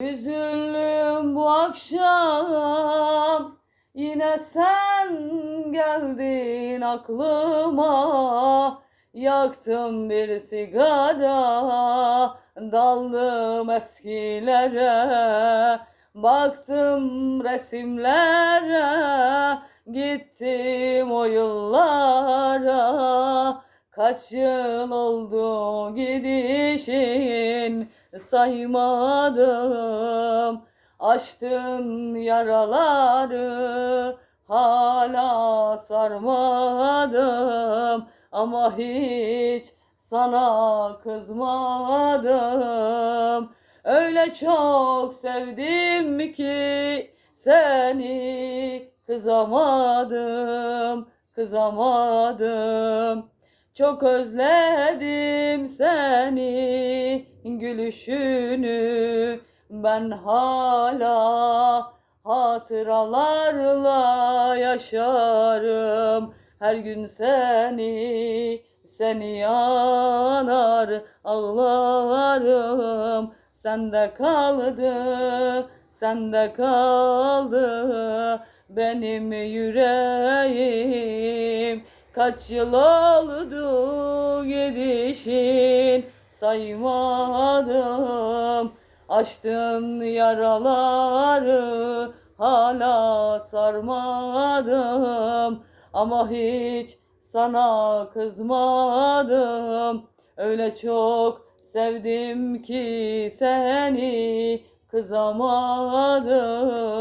Üzüldüm bu akşam. Yine sen geldin aklıma. Yaktım bir sigara Daldım eskilere. Baktım resimlere Gittim o yıllara Kaç yıl oldu gidişin saymadım. Açtın yaraları hala sarmadım. Ama hiç sana kızmadım. Öyle çok sevdim ki seni kızamadım, kızamadım. Çok özledim seni, gülüşünü. Ben hala hatıralarla yaşarım. Her gün seni, seni yanar ağlarım. Sende kaldı, sende kaldı benim yüreğim. Kaç yıl oldu gidişin saymadım. Açtın yaraları hala sarmadım. Ama hiç sana kızmadım. Öyle çok sevdim ki seni kızamadım.